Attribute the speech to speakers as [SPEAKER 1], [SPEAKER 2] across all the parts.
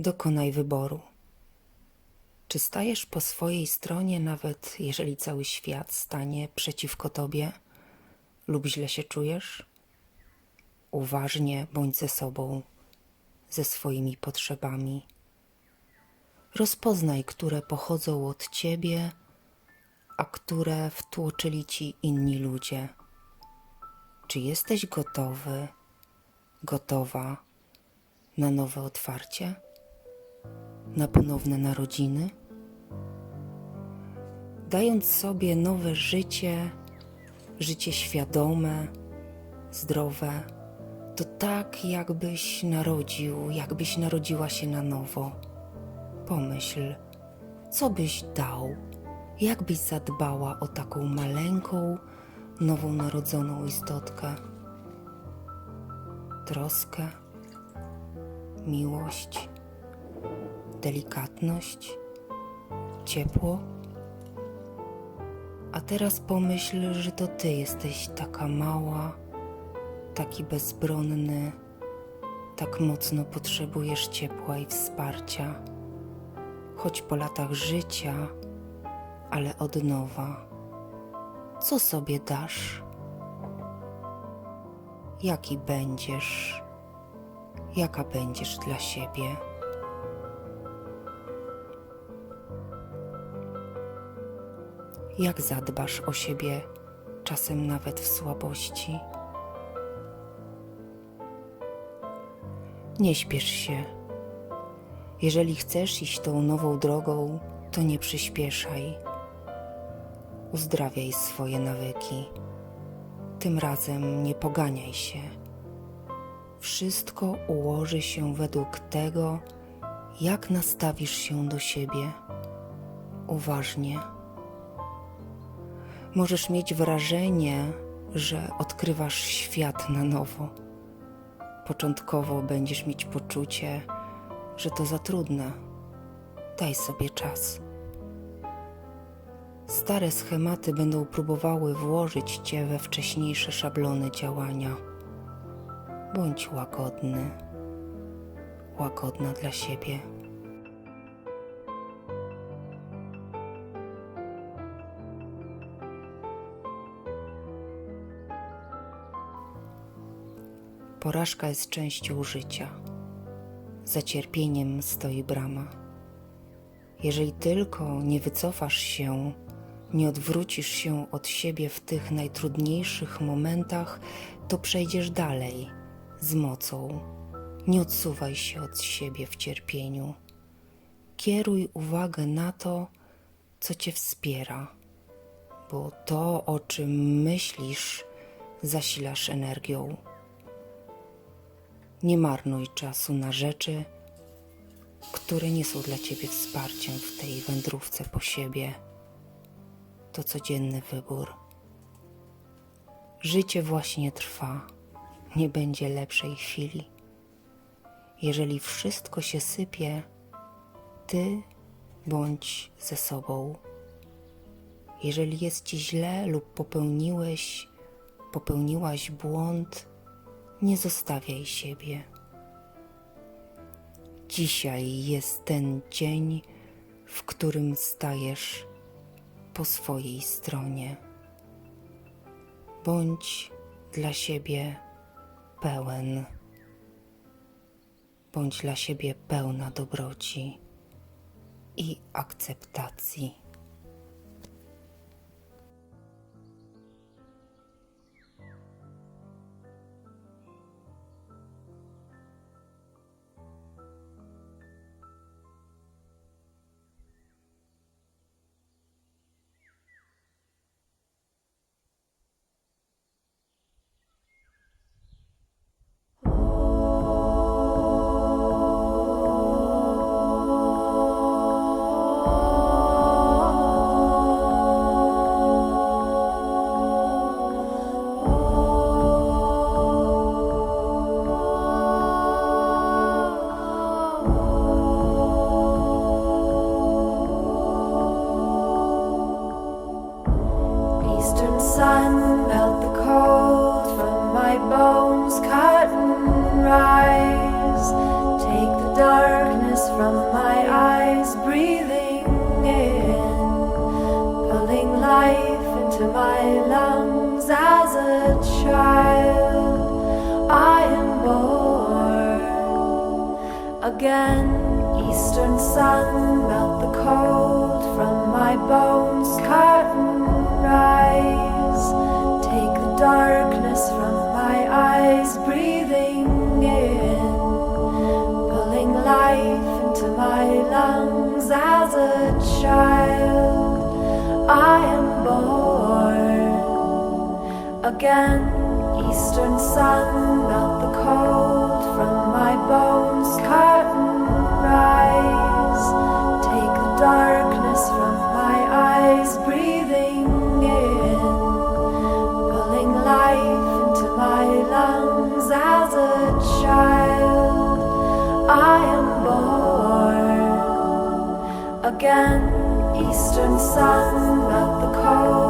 [SPEAKER 1] Dokonaj wyboru. Czy stajesz po swojej stronie, nawet jeżeli cały świat stanie przeciwko tobie, lub źle się czujesz? Uważnie bądź ze sobą, ze swoimi potrzebami. Rozpoznaj, które pochodzą od ciebie, a które wtłoczyli ci inni ludzie. Czy jesteś gotowy, gotowa na nowe otwarcie? Na ponowne narodziny? Dając sobie nowe życie, życie świadome, zdrowe, to tak, jakbyś narodził, jakbyś narodziła się na nowo. Pomyśl, co byś dał, jakbyś zadbała o taką maleńką, nową narodzoną istotkę. Troskę, miłość, delikatność, ciepło. A teraz pomyśl, że to ty jesteś taka mała, taki bezbronny, tak mocno potrzebujesz ciepła i wsparcia, choć po latach życia, ale od nowa. Co sobie dasz? Jaki będziesz? Jaka będziesz dla siebie? Jak zadbasz o siebie, czasem nawet w słabości? Nie śpiesz się. Jeżeli chcesz iść tą nową drogą, to nie przyspieszaj. Uzdrawiaj swoje nawyki. Tym razem nie poganiaj się. Wszystko ułoży się według tego, jak nastawisz się do siebie. Uważnie. Możesz mieć wrażenie, że odkrywasz świat na nowo. Początkowo będziesz mieć poczucie, że to za trudne. Daj sobie czas. Stare schematy będą próbowały włożyć cię we wcześniejsze szablony działania. Bądź łagodny, łagodna dla siebie. Porażka jest częścią życia. Za cierpieniem stoi brama. Jeżeli tylko nie wycofasz się, nie odwrócisz się od siebie w tych najtrudniejszych momentach, to przejdziesz dalej z mocą. Nie odsuwaj się od siebie w cierpieniu. Kieruj uwagę na to, co cię wspiera, bo to, o czym myślisz, zasilasz energią. Nie marnuj czasu na rzeczy, które nie są dla ciebie wsparciem w tej wędrówce po siebie. To codzienny wybór. Życie właśnie trwa, nie będzie lepszej chwili. Jeżeli wszystko się sypie, ty bądź ze sobą. Jeżeli jest ci źle lub popełniłeś, popełniłaś błąd, nie zostawiaj siebie. Dzisiaj jest ten dzień, w którym stajesz po swojej stronie. Bądź dla siebie pełen. Bądź dla siebie pełna dobroci i akceptacji.
[SPEAKER 2] Cut and rise. Take the darkness from my eyes, breathing in, pulling life into my lungs as a child. I am born again. Eastern sun, melt the cold from my bones, curtain again. Eastern sun, melt the cold from my bones, curtain rise. Take the darkness from my eyes, breathing in, pulling life into my lungs as a child. I am born again. Eastern sun, melt the cold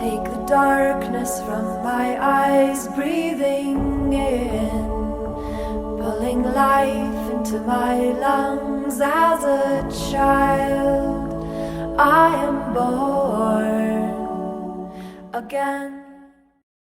[SPEAKER 2] Take the darkness from my eyes, breathing in, pulling life into my lungs as a child. I am born again.